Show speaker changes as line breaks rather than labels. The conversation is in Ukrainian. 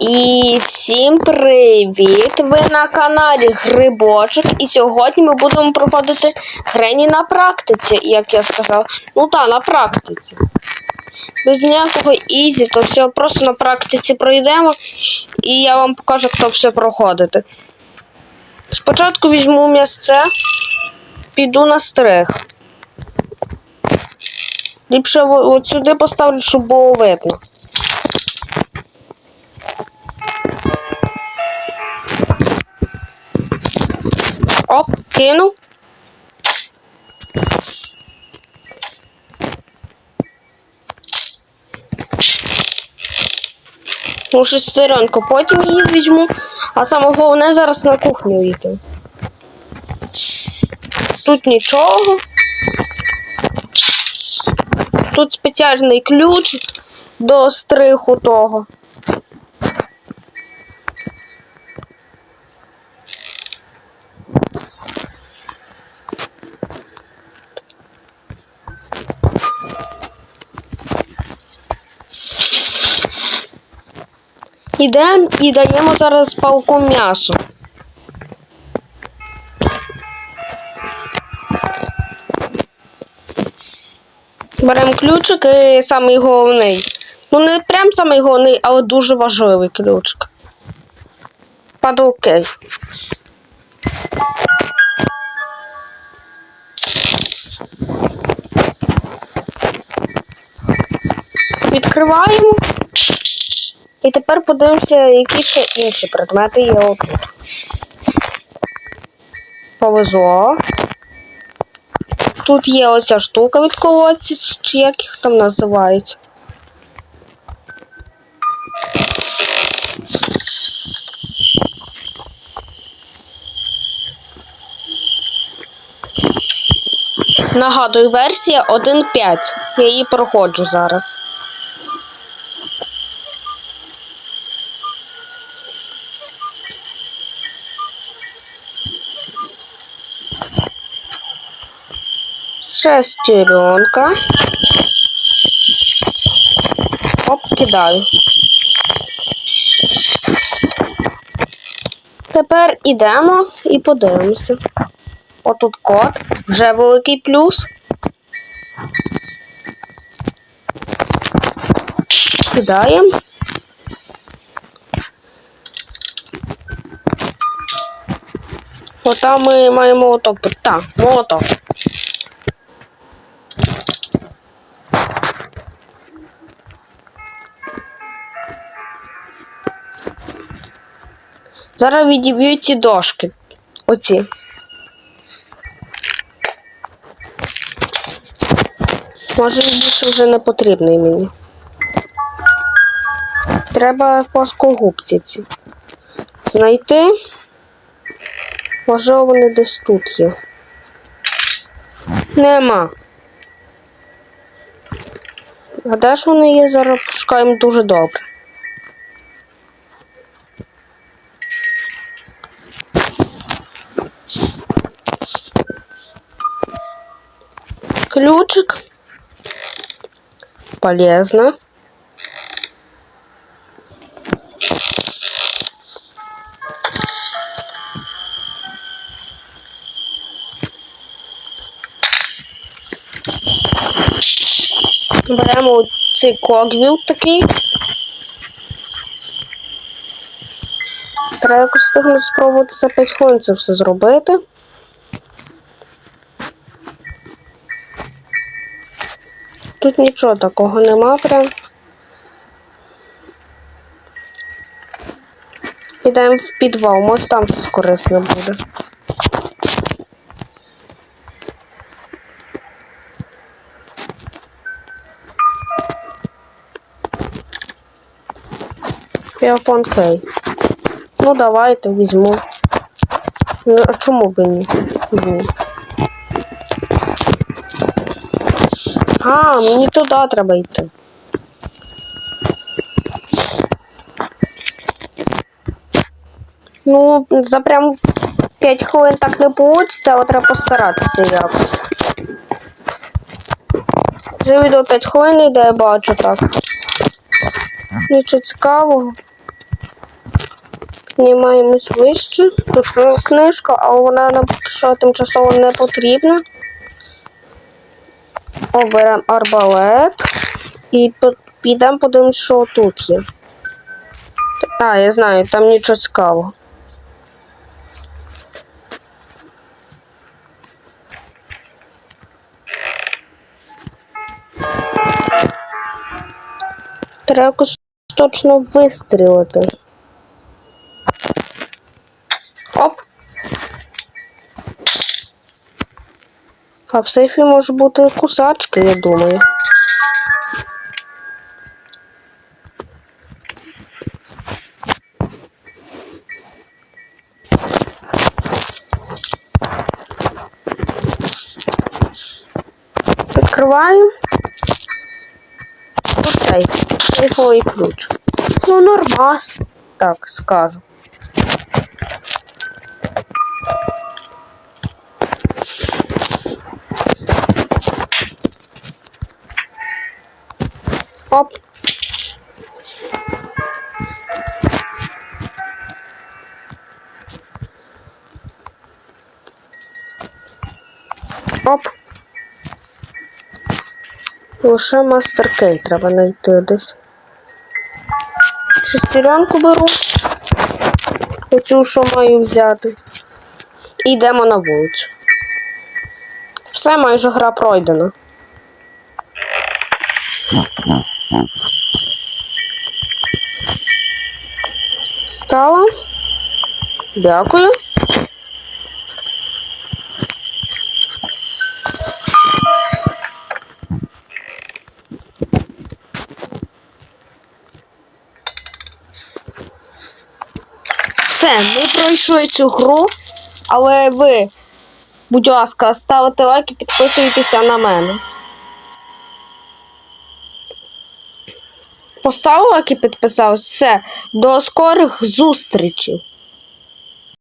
І всім привіт! Ви на каналі Грибочок. І сьогодні ми будемо проходити Грені на практиці, як я сказав. Ну так, на практиці. Без ніякого ізі, то все просто на практиці пройдемо. І я вам покажу, як то все проходити. Спочатку візьму місце, піду на стриг. Ліпше от сюди поставлю, щоб було видно. Оп, кину. Ну, шестеренку, потім її візьму, а саме головне зараз на кухню йти. Тут нічого. Тут спеціальний ключ до стриху того. Ідемо і даємо зараз палку м'ясо. Беремо ключик і самий головний. Ну, не прям самий головний, але дуже важливий ключик. Падалки. Відкриваємо. І тепер подивимося, які ще інші предмети є отут. Повезло. Тут є оця штука від колодці, чи- як їх там називають. Нагадую, версія 1.5. Я її проходжу зараз. Шестеренка. Оп, кидаю. Тепер ідемо і подивимося. Отут код, вже великий плюс. Кидаємо. Отам ми маємо молоток. Так, молоток. Зараз відіб'ю ці дошки. Оці. Може він більше вже не потрібний мені. Треба плоскогубці ці. Знайти. Може вони десь тут є. Нема. А де ж вони є? Зараз пошукаємо дуже добре. Ключик. Полезно. Беремо цей когвіл такий. Треба якось спробувати за 5 хвилин це все зробити. Тут нічого такого нема прям. Підемо в підвал, може там щось корисне буде. Піафон Кей. Ну давайте візьму. Ну, а чому б ні? А, мені туди треба йти. Ну, за прям 5 хвилин так не вийде, але треба постаратися якось. Вже відео 5 хвилин йде, я бачу так. Нічого цікавого. Піднімаємось вище. Тут е, книжка, але вона нам що тимчасово не потрібна. Оберемо арбалет і підемо подивимось, що тут є. А, я знаю, там нічого цікавого. Треба точно вистрілити. А в сейфі може бути кусачки, я думаю. Відкриваю. Оцей сейфовий ключ. Ну, нормас, так скажу. Оп. Оп. Лише мастер-кей треба знайти десь. Шестеренку беру. Оцю, що маю взяти. І йдемо на вулицю. Все, майже гра пройдена. Стала. Дякую. Все, ми пройшли цю гру, але ви, будь ласка, ставите лайк і підписуйтеся на мене. Поставив лайк і підписався. Все, до скорих зустрічей.